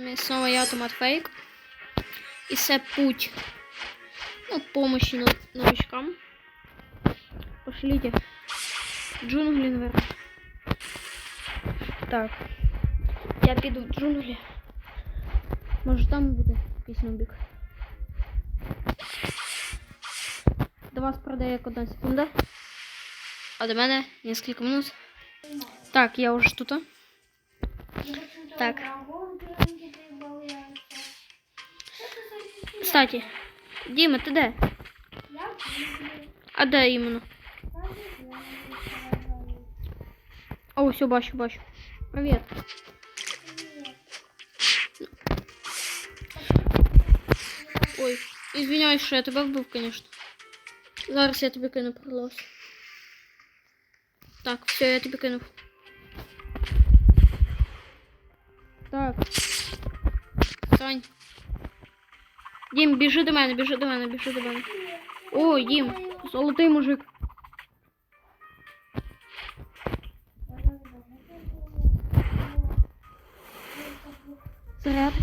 вами снова я, Томат Фейк. И це путь. Ну, помощи но- новичкам. Пошлите. Джунгли, наверное. Так. Я піду в джунглі. Може там буде якийсь нубік. До вас продає як одна секунда. А до мене несколько минут. Так, я уже тут. Так. Кстати, Дима, ты де? А де іменно? О, все, бачу, бачу. Привіт. Ой, извиняюсь, що я тебе вбив, конечно. Зараз я тобі кину пролос. Так, все, я тобі кинув. Так. Сань. Дім, біжи до мене, біжи до мене, біжи до мене. О, Дім, золотий мужик. Заряд.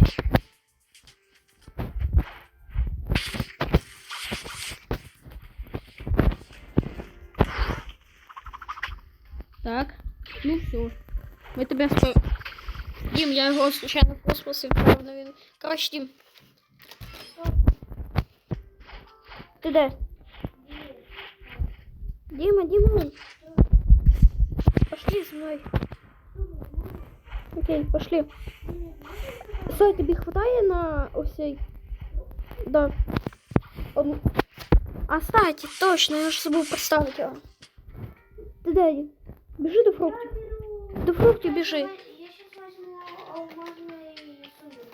Так, ну все. Ми тебе спо... Дім, я його случайно в космос відправив на він. Коротше, Дім. Ти де? Дима, Дима. Пошли за мной. Окей, пошли. Сой, тобі хватає на усей? Да. Он... А, кстати, точно, я ж забув представити його. Ти де? Дім? Біжи до фруктів. До фруктів біжи. Я сейчас возьму алмазный сундук.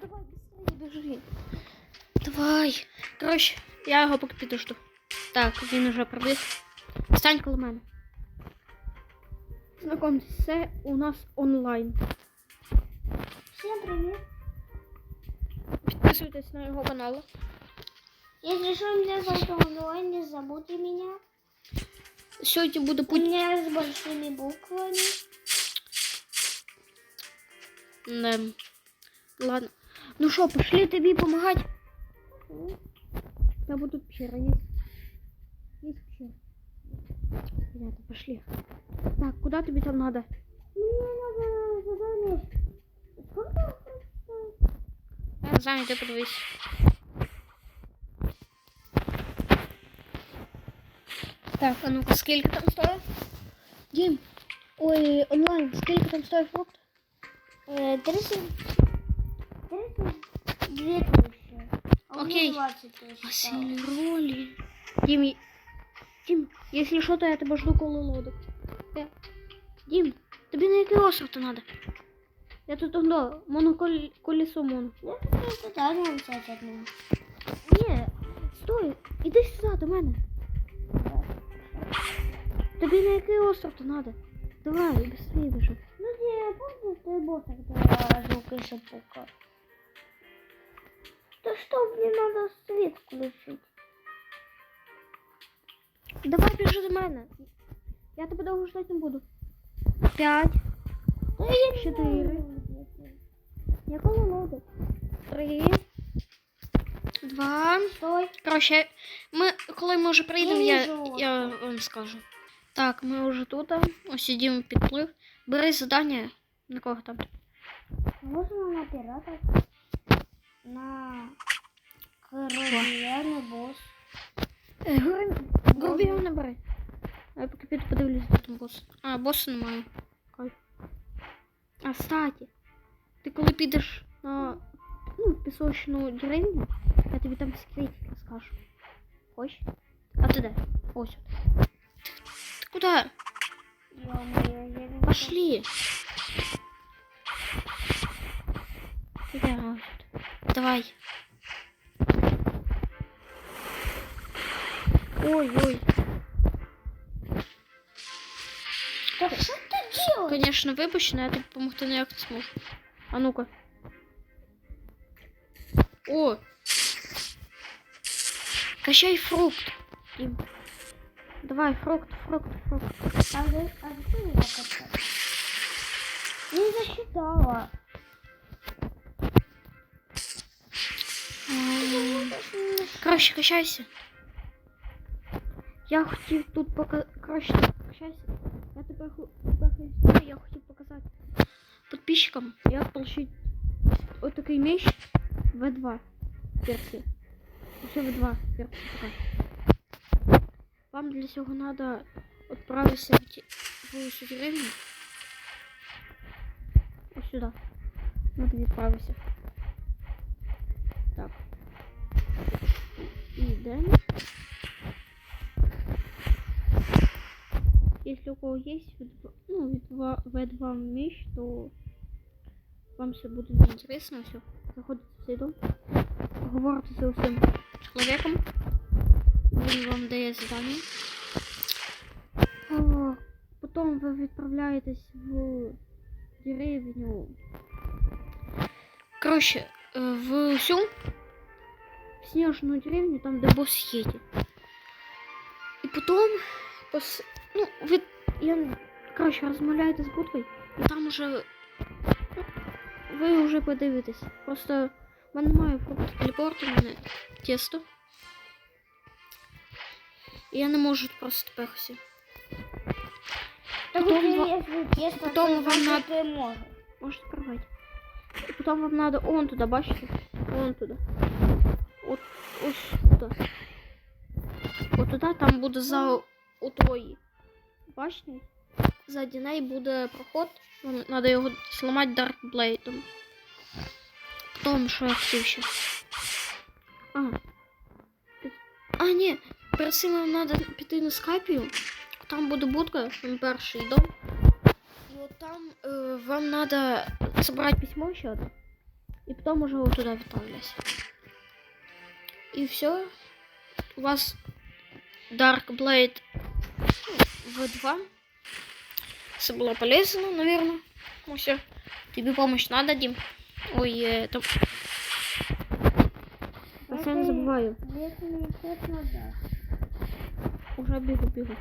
Давай, быстрее біжи. Давай. Коротше, я його поки підожду. Так, він уже пробіг. Стань коло мене. Знакомтесь, це у нас онлайн. Всем привет. Підписуйтесь на його канал. Если что, меня зовут онлайн, не забудьте меня. Сьогодні буде У путь. меня с большими буквами. Не. Ладно. Ну що, пошли тобі помагати. Там вот тут пещера есть. Есть пещера. Ребята, пошли. Так, куда тебе там надо? Мне надо задание. Сколько? Я сами ты подвысь. Так, а ну-ка, сколько там стоит? Дим, ой, онлайн, сколько там стоит фрукт? Э, 30. 30. 2. Окей. 20 тысяч. А стало. сильні ролі. Дім, я- Дім, якщо що, то я тебе жду коло лодок. Я... Дім, тобі на який остров то надо? Я тут оно, моноколесо моно. Я хотел туда нам взять одну. Ні, стой, іди сюди до мене. Тобі на який остров то надо? Давай, быстрее біжи. Ну, где, помнишь, ты бот, когда звук и шапука? Да что, мне надо свет включить. Давай біжи до мене. Я тебе довго ждати не буду. П'ять, Да я не Четыре. знаю, где ты. я коло лодок. Три, два. Стой. Коротше, ми, коли ми вже приїдемо, Я я, не я вам скажу. Так, ми вже тут. Ось ідемо підплив. Бери завдання. На кого там? Можно на пиратов. На корабельный босс. Е, Гру- Грубіго не бери. А я поки піду подивлюсь, де там бос. А, боса немає. Кайф. А, кстати, ти коли підеш на ну, пісочну деревню, я тобі там секретик розкажу. Конечно вибач, але я тобі допомогти ніяк. А ну-ка. О! Качай фрукт. Давай, фрукт, фрукт, фрукт. А вы, а зачем его качать? Не засчитала. Короче, качайся. Я хотів тут пока... Короче, качайся. Я тебе... ху- тепер знаю, я хотів показати подписчикам, як получить вот такой меч В2 версии. Еще В2 версии пока. Вам для цього надо отправиться в, те- в цю деревню. Ось сюди. Надо відправитися. Так. І йдемо. Если у кого есть V2, ну, V2, V2 меч, то вам все будет интересно. Все. Заходите в цей дом. Говорите з усім чоловіком. Він вам дає задання. О, Потім ви відправляєтесь в деревню. Коротше, е, в усю в снежную деревню, там, де босс едет. І потім, пос... ну, ви, я, коротше, розмовляєте з будкою, і там уже, ну, ви вже подивитесь. Просто в мене немає фрукту телепорту, в мене тесто. І я не можу просто тепер все. Так Потом вот, ва- если тесто, потом то вам значит, надо- ты можешь. Можете порвати. І потім вам надо он туди, бачите? Он туди. От ось туди. От туди там буде за отої. Бачите? Ззаді неї буде проход. Вам Надо його зламати Даркблейдом. Потім, що я хотів ще. А. Під- А, ні. Перед цим вам треба піти на скайпію. Там буде будка, там перший дом. И вот там э, вам надо собрать письмо еще одно. И потом уже вот туда отправляйся. И все. У вас Dark Blade V2. Це було полезно, наверное. Ну все. Тебе помощь надо, Дим? Ой, это... Забываю. Мне тесто надо. Уже бегу, бегу.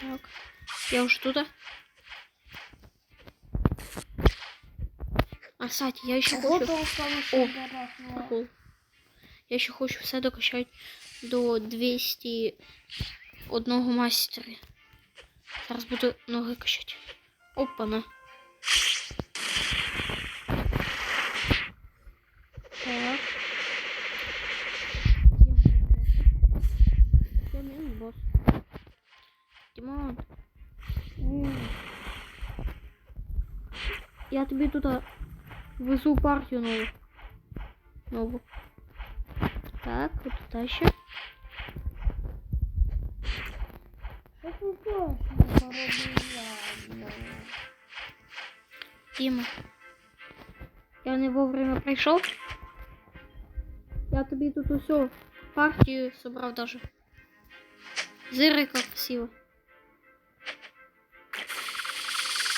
Так. Я уже туда. А, кстати, я еще хочу... О. Прикол. Я еще хочу все докачать до 200 одного мастера. Зараз буду ноги качать. Опа-на. Так. Я мінус босс. Дімон, М. я тобі тут везу партію нову. Нову. Так, вот туда ще. Что ты делаешь, моя коробка? Діма. Я не вовремя прийшов. Я тобі тут усю партію собрав даже. Зири, як красиво.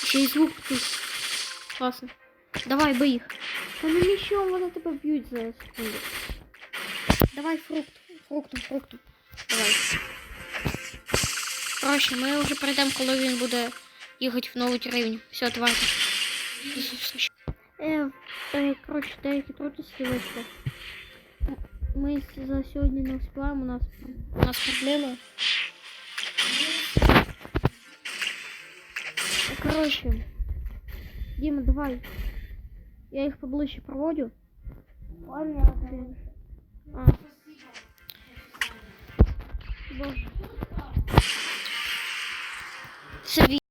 Ще й звук такий. Класно. Давай, бий їх. Та не нічого, вони тебе б'ють за секунду. Давай фрукт. Фруктом, фруктом. Давай. Короче, ми вже прийдемо, коли він буде їхати в нову деревню. Все, давайте. До зустрічі. Е, е, коротше, деякі трудності вийшли. Ми за сьогодні не успіваємо, у нас, у нас проблеми. Коротше, Діма, давай. Я їх поближче проводю. Понятно. А. Боже. Це